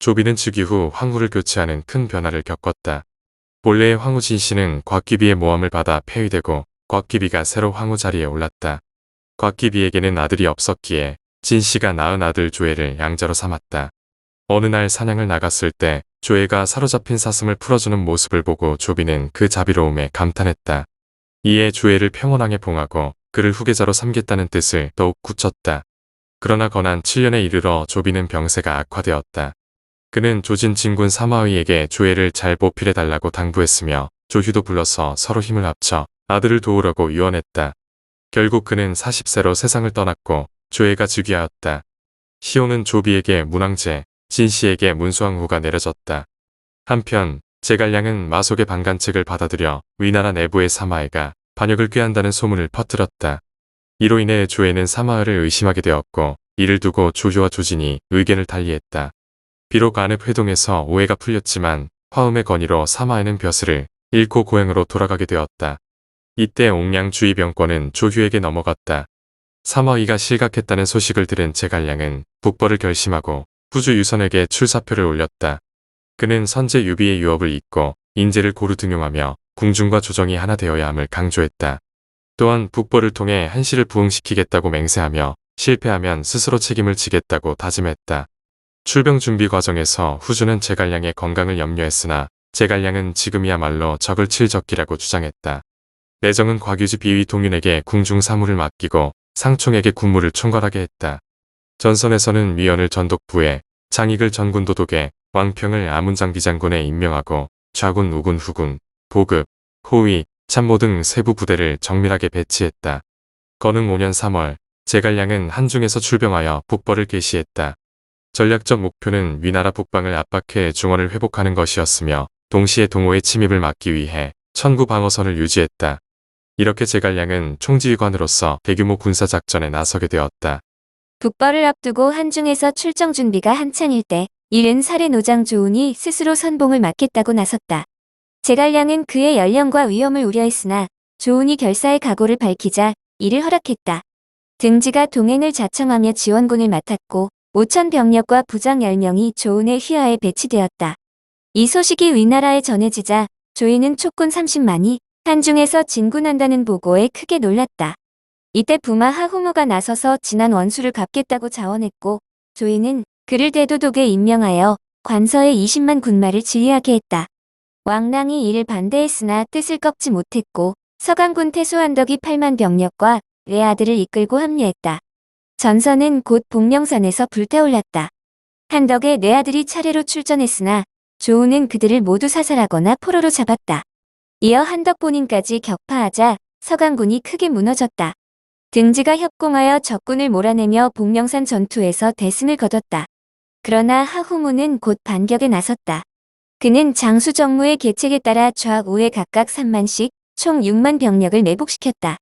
조비는 즉위 후 황후를 교체하는 큰 변화를 겪었다. 본래의 황후 진씨는 곽기비의 모함을 받아 폐위되고 곽기비가 새로 황후 자리에 올랐다. 곽기비에게는 아들이 없었기에 진씨가 낳은 아들 조회를 양자로 삼았다. 어느 날 사냥을 나갔을 때 조회가 사로잡힌 사슴을 풀어주는 모습을 보고 조비는 그 자비로움에 감탄했다. 이에 조회를 평온하게 봉하고 그를 후계자로 삼겠다는 뜻을 더욱 굳혔다. 그러나 건한 7년에 이르러 조비는 병세가 악화되었다. 그는 조진 진군 사마의에게 조회를 잘 보필해달라고 당부했으며 조휴도 불러서 서로 힘을 합쳐 아들을 도우려고 유언했다. 결국 그는 40세로 세상을 떠났고 조회가 즉위하였다. 시온은 조비에게 문왕제, 진씨에게 문수왕후가 내려졌다. 한편 제갈량은 마속의 방간책을 받아들여 위나라 내부의 사마해가 반역을 꾀한다는 소문을 퍼뜨렸다. 이로 인해 조회는 사마을을 의심하게 되었고 이를 두고 조조와 조진이 의견을 달리했다. 비록 안읍 회동에서 오해가 풀렸지만 화음의 건의로 사마에는 벼슬을 잃고 고향으로 돌아가게 되었다. 이때 옥량 주의 병권은 조휴에게 넘어갔다. 사마의가 실각했다는 소식을 들은 제갈량은 북벌을 결심하고 후주 유선에게 출사표를 올렸다. 그는 선제 유비의 유업을 잇고 인재를 고루 등용하며 궁중과 조정이 하나 되어야 함을 강조했다. 또한 북벌을 통해 한시를 부흥시키겠다고 맹세하며 실패하면 스스로 책임을 지겠다고 다짐했다. 출병 준비 과정에서 후주는 제갈량의 건강을 염려했으나 제갈량은 지금이야말로 적을 칠 적기라고 주장했다. 내정은 곽유지 비위 동윤에게 궁중 사무를 맡기고 상총에게 군무를 총괄하게 했다. 전선에서는 위원을 전독부에 장익을 전군 도독에 왕평을 아문장비 장군에 임명하고 좌군 우군 후군, 보급, 호위, 참모 등 세부 부대를 정밀하게 배치했다. 건흥 5년 3월 제갈량은 한중에서 출병하여 북벌을 개시했다. 전략적 목표는 위나라 북방을 압박해 중원을 회복하는 것이었으며 동시에 동호의 침입을 막기 위해 천구 방어선을 유지했다. 이렇게 제갈량은 총지휘관으로서 대규모 군사작전에 나서게 되었다. 북벌을 앞두고 한중에서 출정 준비가 한창일 때 이른 살해 노장 조운이 스스로 선봉을 맡겠다고 나섰다. 제갈량은 그의 연령과 위험을 우려했으나 조운이 결사의 각오를 밝히자 이를 허락했다. 등지가 동행을 자청하며 지원군을 맡았고 5천 병력과 부장 10명이 조운의 휘하에 배치되었다. 이 소식이 위나라에 전해지자 조이는 촉군 30만이 한중에서 진군한다는 보고에 크게 놀랐다. 이때 부마 하후무가 나서서 지난 원수를 갚겠다고 자원했고 조이는 그를 대도독에 임명하여 관서에 20만 군마를 지휘하게 했다. 왕랑이 이를 반대했으나 뜻을 꺾지 못했고 서강군 태수 한덕이 8만 병력과 레아들을 이끌고 합류했다. 전선은 곧 복령산에서 불타올랐다. 한덕의 내 아들이 차례로 출전했으나 조우는 그들을 모두 사살하거나 포로로 잡았다. 이어 한덕 본인까지 격파하자 서강군이 크게 무너졌다. 등지가 협공하여 적군을 몰아내며 복령산 전투에서 대승을 거뒀다. 그러나 하후무는 곧 반격에 나섰다. 그는 장수 정무의 계책에 따라 좌우에 각각 3만씩 총 6만 병력을 매복시켰다.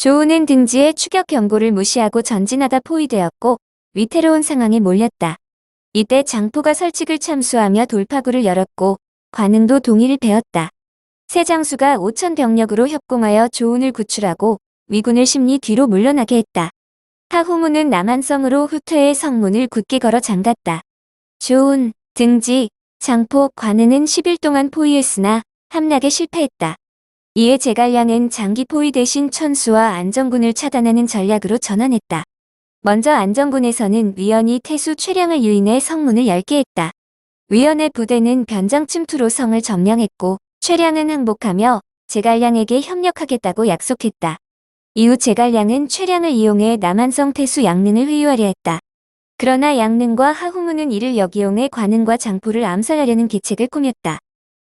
조우는 등지의 추격 경고를 무시하고 전진하다 포위되었고 위태로운 상황에 몰렸다. 이때 장포가 설칙을 참수하며 돌파구를 열었고 관흥도 동의를 베었다. 새 장수가 5천 병력으로 협공하여 조운을 구출하고 위군을 심리 뒤로 물러나게 했다. 하후무는 남한성으로 후퇴의 성문을 굳게 걸어 잠갔다. 조운, 등지, 장포, 관은은 10일 동안 포위했으나 함락에 실패했다. 이에 제갈량은 장기 포위 대신 천수와 안정군을 차단하는 전략으로 전환했다. 먼저 안정군에서는 위원이 태수 최량을 유인해 성문을 열게 했다. 위원의 부대는 변장 침투로 성을 점령했고 최량은 항복하며 제갈량에게 협력하겠다고 약속했다. 이후 제갈량은 최량을 이용해 남한성 태수 양릉을 회유하려 했다. 그러나 양릉과 하후무는 이를 역이용해 관은과 장포를 암살하려는 계책을 꾸몄다.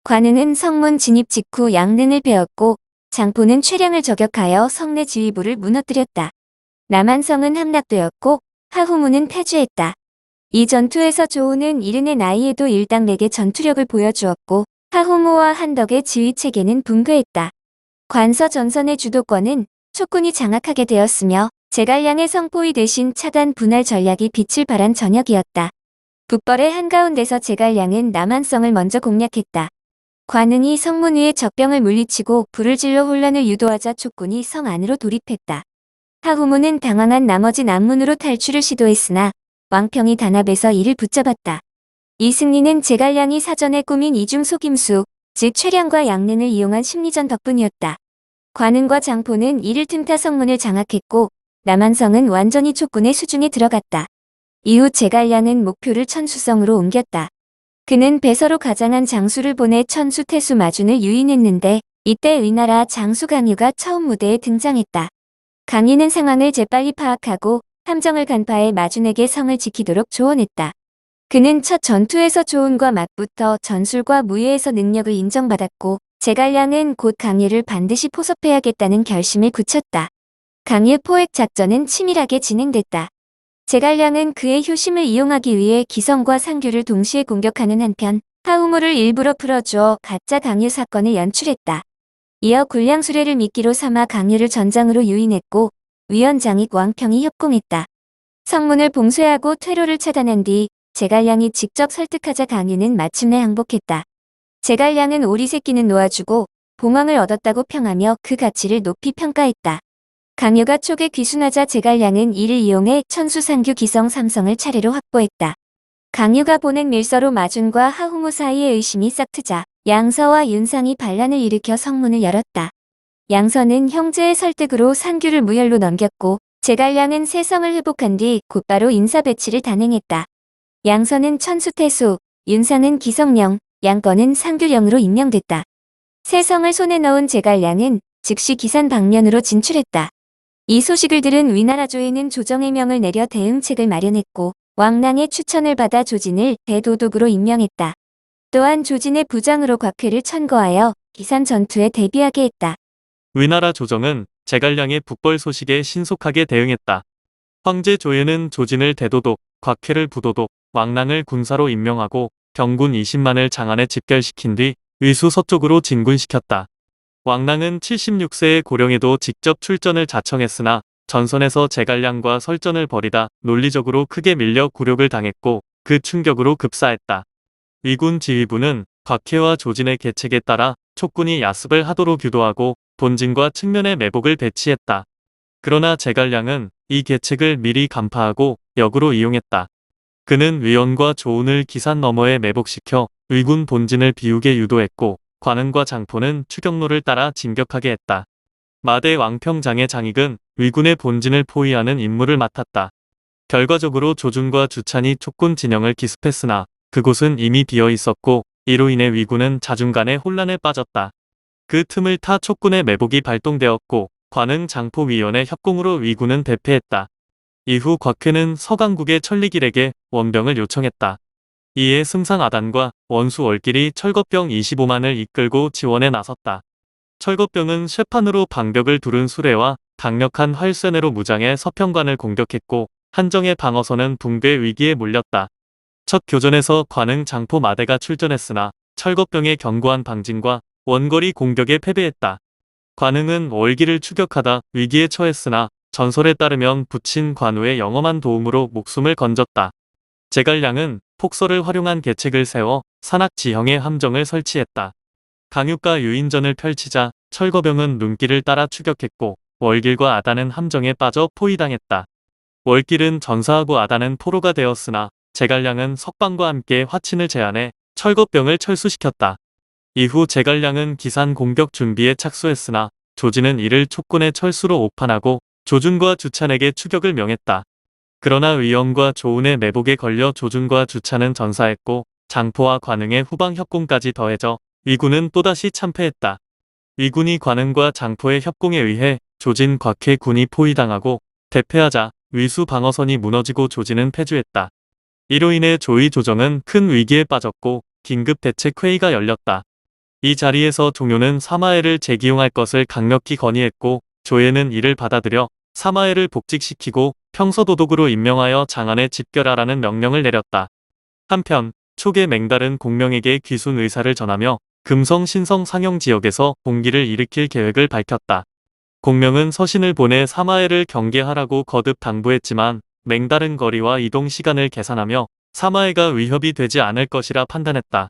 관은은 성문 진입 직후 양릉을 베었고 장포는 최량을 저격하여 성내 지휘부를 무너뜨렸다. 남한성은 함락되었고 하후무는 패주했다. 이 전투에서 조우는 이른의 나이에도 일당백의 전투력을 보여주었고 하후무와 한덕의 지휘체계는 붕괴했다. 관서 전선의 주도권은 촉군이 장악하게 되었으며 제갈량의 성포위 대신 차단 분할 전략이 빛을 발한 전역이었다. 북벌의 한가운데서 제갈량은 남한성을 먼저 공략했다. 관응이 성문 위에 적병을 물리치고 불을 질러 혼란을 유도하자 촉군이 성 안으로 돌입했다. 하후무는 당황한 나머지 남문으로 탈출을 시도했으나 왕평이 단합해서 이를 붙잡았다. 이 승리는 제갈량이 사전에 꾸민 이중 속임수, 즉 최량과 양능을 이용한 심리전 덕분이었다. 관은과 장포는 이를 틈타 성문을 장악했고 남한성은 완전히 촉군의 수중에 들어갔다. 이후 제갈량은 목표를 천수성으로 옮겼다. 그는 배서로 가장한 장수를 보내 천수 태수 마준을 유인했는데 이때 의나라 장수 강유가 처음 무대에 등장했다. 강유는 상황을 재빨리 파악하고 함정을 간파해 마준에게 성을 지키도록 조언했다. 그는 첫 전투에서 조은과 맞붙어 전술과 무예에서 능력을 인정받았고 제갈량은 곧 강유를 반드시 포섭해야겠다는 결심을 굳혔다. 강유 포획 작전은 치밀하게 진행됐다. 제갈량은 그의 효심을 이용하기 위해 기성과 상규를 동시에 공격하는 한편 하우무를 일부러 풀어주어 가짜 강유 사건을 연출했다. 이어 굴량 수레를 미끼로 삼아 강유를 전장으로 유인했고 위원장이 왕평이 협공했다. 성문을 봉쇄하고 퇴로를 차단한 뒤 제갈량이 직접 설득하자 강유는 마침내 항복했다. 제갈량은 오리 새끼는 놓아주고 봉황을 얻었다고 평하며 그 가치를 높이 평가했다. 강유가 촉에 귀순하자 제갈량은 이를 이용해 천수상규 기성 삼성을 차례로 확보했다. 강유가 보낸 밀서로 마준과 하후무 사이의 의심이 싹트자 양서와 윤상이 반란을 일으켜 성문을 열었다. 양서는 형제의 설득으로 상규를 무혈로 넘겼고 제갈량은 세성을 회복한 뒤 곧바로 인사 배치를 단행했다. 양서는 천수태수, 윤상은 기성령, 양건은 상규령으로 임명됐다. 세성을 손에 넣은 제갈량은 즉시 기산 방면으로 진출했다. 이 소식을 들은 위나라조에는 조정의 명을 내려 대응책을 마련했고 왕랑의 추천을 받아 조진을 대도독으로 임명했다. 또한 조진의 부장으로 곽회를 천거하여 기산 전투에 대비하게 했다. 위나라 조정은 제갈량의 북벌 소식에 신속하게 대응했다. 황제 조예는 조진을 대도독, 곽회를 부도독, 왕랑을 군사로 임명하고 병군 20만을 장안에 집결시킨 뒤 위수 서쪽으로 진군시켰다. 왕랑은 76세의 고령에도 직접 출전을 자청했으나 전선에서 제갈량과 설전을 벌이다 논리적으로 크게 밀려 굴욕을 당했고 그 충격으로 급사했다. 위군 지휘부는 곽해와 조진의 계책에 따라 촉군이 야습을 하도록 유도하고 본진과 측면에 매복을 배치했다. 그러나 제갈량은 이 계책을 미리 간파하고 역으로 이용했다. 그는 위원과 조운을 기산 너머에 매복시켜 위군 본진을 비우게 유도했고 관은과 장포는 추격로를 따라 진격하게 했다. 마대 왕평장의 장익은 위군의 본진을 포위하는 임무를 맡았다. 결과적으로 조준과 주찬이 촉군 진영을 기습했으나 그곳은 이미 비어 있었고 이로 인해 위군은 자중간에 혼란에 빠졌다. 그 틈을 타 촉군의 매복이 발동되었고 관은 장포위원의 협공으로 위군은 대패했다. 이후 곽회는 서강국의 천리길에게 원병을 요청했다. 이에 승상 아단과 원수 월길이 철거병 25만을 이끌고 지원에 나섰다. 철거병은 쇠판으로 방벽을 두른 수레와 강력한 활쇠내로 무장해 서평관을 공격했고 한정의 방어선은 붕괴 위기에 몰렸다. 첫 교전에서 관흥 장포 마대가 출전했으나 철거병의 견고한 방진과 원거리 공격에 패배했다. 관흥은 월기를 추격하다 위기에 처했으나 전설에 따르면 부친 관우의 영험한 도움으로 목숨을 건졌다. 제갈량은 폭설을 활용한 계책을 세워 산악 지형에 함정을 설치했다. 강육과 유인전을 펼치자 철거병은 눈길을 따라 추격했고 월길과 아단은 함정에 빠져 포위당했다. 월길은 전사하고 아단은 포로가 되었으나 제갈량은 석방과 함께 화친을 제안해 철거병을 철수시켰다. 이후 제갈량은 기산 공격 준비에 착수했으나 조진은 이를 촉군의 철수로 오판하고 조준과 주찬에게 추격을 명했다. 그러나 위원과 조운의 매복에 걸려 조준과 주찬은 전사했고 장포와 관흥의 후방 협공까지 더해져 위군은 또다시 참패했다. 위군이 관흥과 장포의 협공에 의해 조진 곽해 군이 포위당하고 대패하자 위수 방어선이 무너지고 조진은 패주했다. 이로 인해 조의 조정은 큰 위기에 빠졌고 긴급 대책 회의가 열렸다. 이 자리에서 종효는 사마엘을 재기용할 것을 강력히 건의했고 조예는 이를 받아들여 사마엘을 복직시키고 평서도독으로 임명하여 장안에 집결하라는 명령을 내렸다. 한편 촉의 맹달은 공명에게 귀순 의사를 전하며 금성 신성 상영 지역에서 봉기를 일으킬 계획을 밝혔다. 공명은 서신을 보내 사마엘을 경계하라고 거듭 당부했지만 맹다른 거리와 이동 시간을 계산하며 사마엘가 위협이 되지 않을 것이라 판단했다.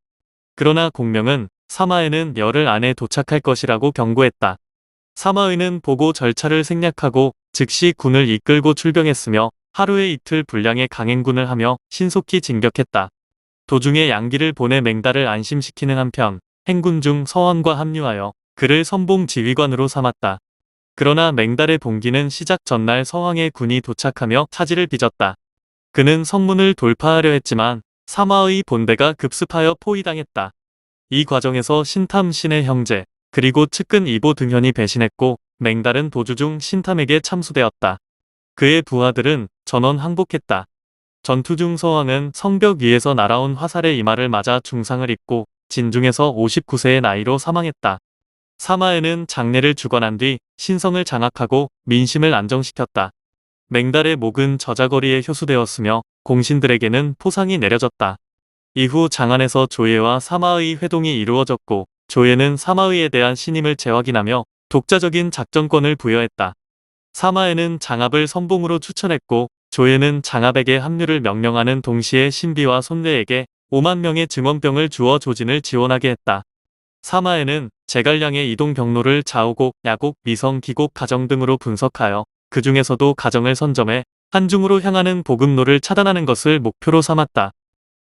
그러나 공명은 사마엘은 열흘 안에 도착할 것이라고 경고했다. 사마의는 보고 절차를 생략하고 즉시 군을 이끌고 출병했으며 하루에 이틀 분량의 강행군을 하며 신속히 진격했다. 도중에 양기를 보내 맹달을 안심시키는 한편 행군 중 서원과 합류하여 그를 선봉 지휘관으로 삼았다. 그러나 맹달의 봉기는 시작 전날 서왕의 군이 도착하며 차지를 빚었다. 그는 성문을 돌파하려 했지만 사마의 본대가 급습하여 포위당했다. 이 과정에서 신탐 신의 형제 그리고 측근 이보 등현이 배신했고 맹달은 도주 중 신탐에게 참수되었다. 그의 부하들은 전원 항복했다. 전투 중 서왕은 성벽 위에서 날아온 화살의 이마를 맞아 중상을 입고 진중에서 59세의 나이로 사망했다. 사마에는 장례를 주관한 뒤 신성을 장악하고 민심을 안정시켰다. 맹달의 목은 저자거리에 효수되었으며 공신들에게는 포상이 내려졌다. 이후 장안에서 조예와 사마의 회동이 이루어졌고 조예는 사마의에 대한 신임을 재확인하며 독자적인 작전권을 부여했다. 사마에는 장압을 선봉으로 추천했고 조예는 장압에게 합류를 명령하는 동시에 신비와 손례에게 5만 명의 증원병을 주어 조진을 지원하게 했다. 사마에는 제갈량의 이동 경로를 좌우곡, 야곡, 미성, 기곡, 가정 등으로 분석하여 그 중에서도 가정을 선점해 한중으로 향하는 보급로를 차단하는 것을 목표로 삼았다.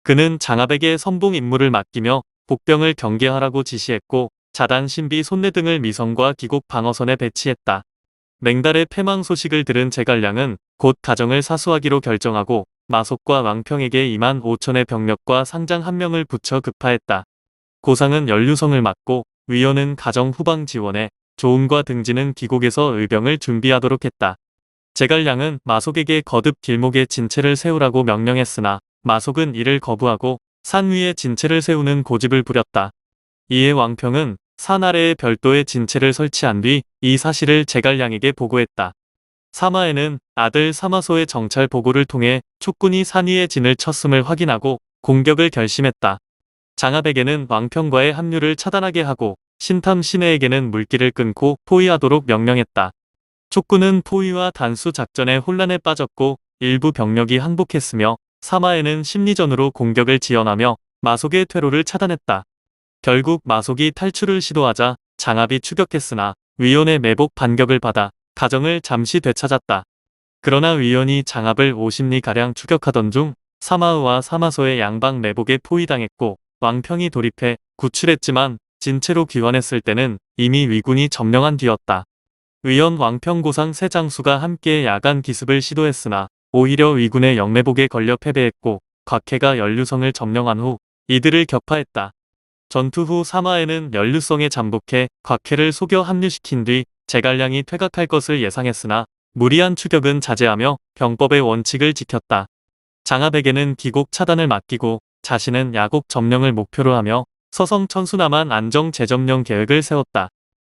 그는 장압에게 선봉 임무를 맡기며 복병을 경계하라고 지시했고 자단 신비 손내 등을 미성과 기곡 방어선에 배치했다. 맹달의 패망 소식을 들은 제갈량은 곧 가정을 사수하기로 결정하고 마속과 왕평에게 2만 5천의 병력과 상장 한 명을 붙여 급파했다. 고상은 연류성을 맡고 위원은 가정 후방 지원에 조은과 등지는 기곡에서 의병을 준비하도록 했다. 제갈량은 마속에게 거듭 길목에 진체를 세우라고 명령했으나 마속은 이를 거부하고 산 위에 진체를 세우는 고집을 부렸다. 이에 왕평은 산 아래에 별도의 진체를 설치한 뒤 이 사실을 제갈량에게 보고했다. 사마에는 아들 사마소의 정찰 보고를 통해 촉군이 산 위에 진을 쳤음을 확인하고 공격을 결심했다. 장압에게는 왕평과의 합류를 차단하게 하고 신탐 신해에게는 물길을 끊고 포위하도록 명령했다. 촉군은 포위와 단수 작전에 혼란에 빠졌고 일부 병력이 항복했으며 사마에는 심리전으로 공격을 지연하며 마속의 퇴로를 차단했다. 결국 마속이 탈출을 시도하자 장압이 추격했으나 위원의 매복 반격을 받아 가정을 잠시 되찾았다. 그러나 위원이 장압을 50리가량 추격하던 중 사마의와 사마소의 양방 매복에 포위당했고 왕평이 돌입해 구출했지만 진체로 귀환했을 때는 이미 위군이 점령한 뒤였다. 위원 왕평고상 세 장수가 함께 야간 기습을 시도했으나 오히려 위군의 영매복에 걸려 패배했고 곽해가 연류성을 점령한 후 이들을 격파했다. 전투 후 사마에는 연류성에 잠복해 곽해를 속여 합류시킨 뒤 제갈량이 퇴각할 것을 예상했으나 무리한 추격은 자제하며 병법의 원칙을 지켰다. 장압에게는 기곡 차단을 맡기고 자신은 야곡 점령을 목표로 하며 서성 천수남한 안정 재점령 계획을 세웠다.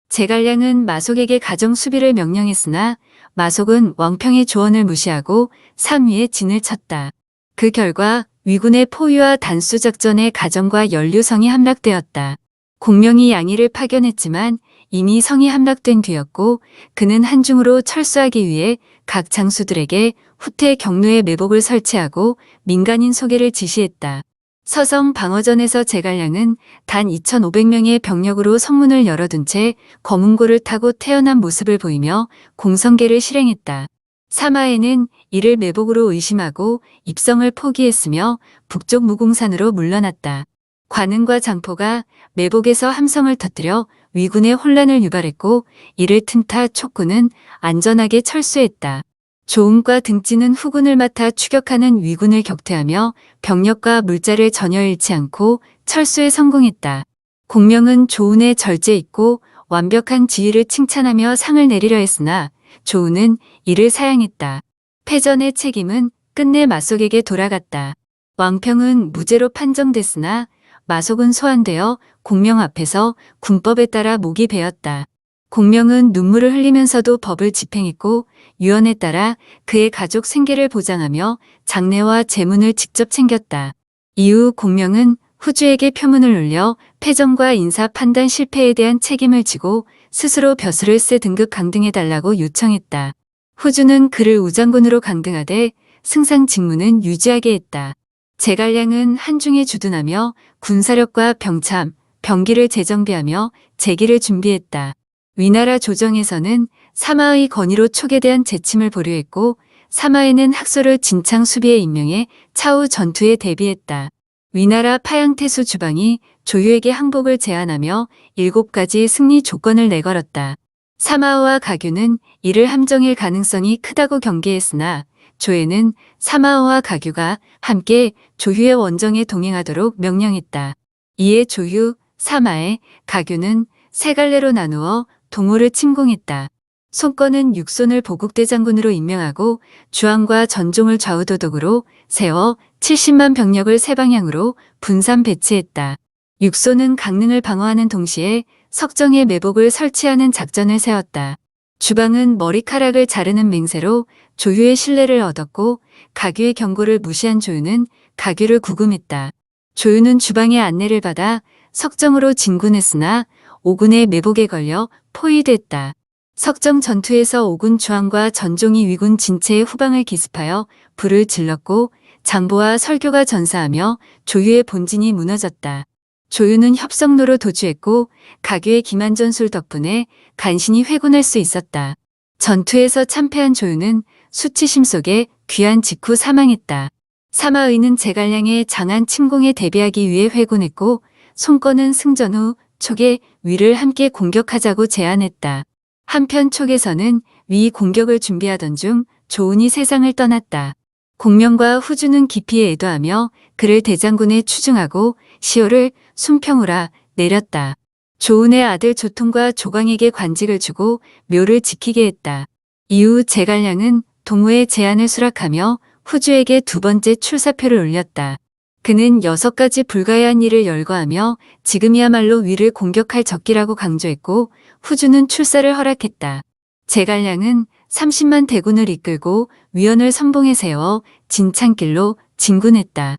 제갈량은 마속에게 가정 수비를 명령했으나 마속은 왕평의 조언을 무시하고 산 위에 진을 쳤다. 그 결과 위군의 포위와 단수 작전에 가정과 연류성이 함락되었다. 공명이 양의를 파견했지만 이미 성이 함락된 뒤였고 그는 한중으로 철수하기 위해 각 장수들에게 후퇴 경로에 매복을 설치하고 민간인 소개를 지시했다. 서성 방어전에서 제갈량은 단 2,500명의 병력으로 성문을 열어둔 채 검은고를 타고 태어난 모습을 보이며 공성계를 실행했다. 사마에는 이를 매복으로 의심하고 입성을 포기했으며 북쪽 무공산으로 물러났다. 관은과 장포가 매복에서 함성을 터뜨려 위군의 혼란을 유발했고 이를 틈타 촉군은 안전하게 철수했다. 조음과 등지는 후군을 맡아 추격하는 위군을 격퇴하며 병력과 물자를 전혀 잃지 않고 철수에 성공했다. 공명은 조운의 절제 있고 완벽한 지휘를 칭찬하며 상을 내리려 했으나 조운은 이를 사양했다. 패전의 책임은 끝내 마속에게 돌아갔다. 왕평은 무죄로 판정됐으나 마속은 소환되어 공명 앞에서 군법에 따라 목이 베었다. 공명은 눈물을 흘리면서도 법을 집행했고 유언에 따라 그의 가족 생계를 보장하며 장례와 재문을 직접 챙겼다. 이후 공명은 후주에게 표문을 올려 패전과 인사 판단 실패에 대한 책임을 지고 스스로 벼슬을 세 등급 강등해달라고 요청했다. 후주는 그를 우장군으로 강등하되 승상 직무는 유지하게 했다. 제갈량은 한중에 주둔하며 군사력과 병참, 병기를 재정비하며 재기를 준비했다. 위나라 조정에서는 사마의 건의로 촉에 대한 재침을 보류했고 사마에는 학소를 진창 수비에 임명해 차후 전투에 대비했다. 위나라 파양태수 주방이 조유에게 항복을 제안하며 일곱 가지 승리 조건을 내걸었다. 사마오와 가규는 이를 함정일 가능성이 크다고 경계했으나 조에는 사마오와 가규가 함께 조유의 원정에 동행하도록 명령했다. 이에 조유, 사마에, 가규는 세 갈래로 나누어 동호를 침공했다. 손권은 육손을 보국대장군으로 임명하고 주왕과 전종을 좌우도독으로 세워 70만 병력을 세 방향으로 분산 배치했다. 육손은 강릉을 방어하는 동시에 석정에 매복을 설치하는 작전을 세웠다. 주방은 머리카락을 자르는 맹세로 조유의 신뢰를 얻었고 가규의 경고를 무시한 조유는 가규를 구금했다. 조유는 주방의 안내를 받아 석정으로 진군했으나 오군의 매복에 걸려 포위됐다. 석정 전투에서 오군 주왕과 전종이 위군 진체의 후방을 기습하여 불을 질렀고 장보와 설교가 전사하며 조유의 본진이 무너졌다. 조유는 협성로로 도주했고 가규의 기만 전술 덕분에 간신히 회군할 수 있었다. 전투에서 참패한 조유는 수치심 속에 귀한 직후 사망했다. 사마의는 제갈량의 장안 침공에 대비하기 위해 회군했고 손권은 승전 후 촉의 위를 함께 공격하자고 제안했다. 한편 촉에서는 위 공격을 준비하던 중 조은이 세상을 떠났다. 공명과 후주는 깊이 애도하며 그를 대장군에 추중하고 시호를 순평우라 내렸다. 조은의 아들 조통과 조광에게 관직을 주고 묘를 지키게 했다. 이후 제갈량은 동우의 제안을 수락하며 후주에게 두 번째 출사표를 올렸다. 그는 여섯 가지 불가해한 일을 열거하며 지금이야말로 위를 공격할 적기라고 강조했고 후주는 출사를 허락했다. 제갈량은 30만 대군을 이끌고 위원을 선봉에 세워 진창길로 진군했다.